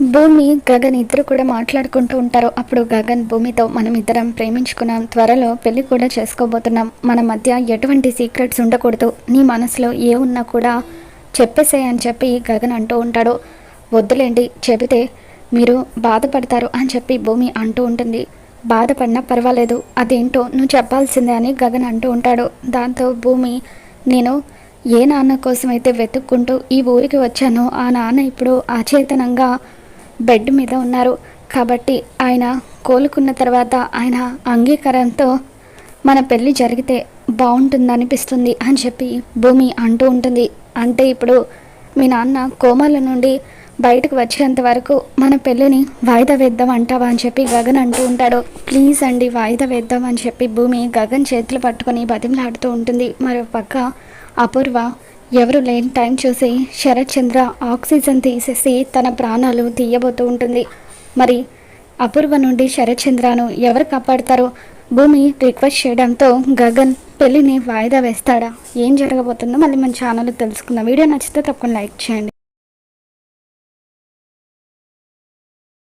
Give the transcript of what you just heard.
భూమి గగన్ ఇద్దరు కూడా మాట్లాడుకుంటూ ఉంటారు. అప్పుడు గగన్ భూమితో మనం ఇద్దరం ప్రేమించుకున్నాం. త్వరలో పెళ్ళి కూడా చేసుకోబోతున్నాం. మన మధ్య ఎటువంటి సీక్రెట్స్ ఉండకూడదు. నీ మనసులో ఏ ఉన్నా కూడా చెప్పేసే అని చెప్పి గగన్ అంటూ ఉంటాడు. వద్దులేండి చెబితే మీరు బాధపడతారు అని చెప్పి భూమి అంటూ ఉంటుంది. బాధపడినా పర్వాలేదు. అదేంటో నువ్వు చెప్పాల్సిందే అని గగన్ అంటూ ఉంటాడు. దాంతో భూమి నేను ఏ నాన్న కోసమైతే వెతుక్కుంటూ ఈ ఊరికి వచ్చానో ఆ నాన్న ఇప్పుడు అచేతనంగా బెడ్ మీద ఉన్నారు. కాబట్టి ఆయన కోలుకున్న తర్వాత ఆయన అంగీకారంతో మన పెళ్ళి జరిగితే బాగుంటుందనిపిస్తుంది అని చెప్పి భూమి అంటూ ఉంటుంది. అంటే ఇప్పుడు మీ నాన్న కోమాల నుండి బయటకు వచ్చేంత వరకు మన పెళ్ళిని వాయిదా వేద్దాం అంటావా అని చెప్పి గగన్ అంటూ ఉంటాడు. ప్లీజ్ అండి వాయిదా వేద్దాం అని చెప్పి భూమి గగన్ చేతులు పట్టుకొని బతిమలాడుతూ ఉంటుంది. మరో పక్క అపూర్వ ఎవరు లేని టైం చూసి శరత్ చంద్ర ఆక్సిజన్ తీసేసి తన ప్రాణాలు తీయబోతూ ఉంటుంది. మరి అపూర్వ నుండి శరత్ చంద్రను ఎవరు కాపాడతారో? భూమి రిక్వెస్ట్ చేయడంతో గగన్ పెళ్ళిని వాయిదా వేస్తాడా? ఏం జరగబోతుందో మళ్ళీ మన ఛానల్ తెలుసుకుందాం. వీడియో నచ్చితే తప్పకుండా లైక్ చేయండి.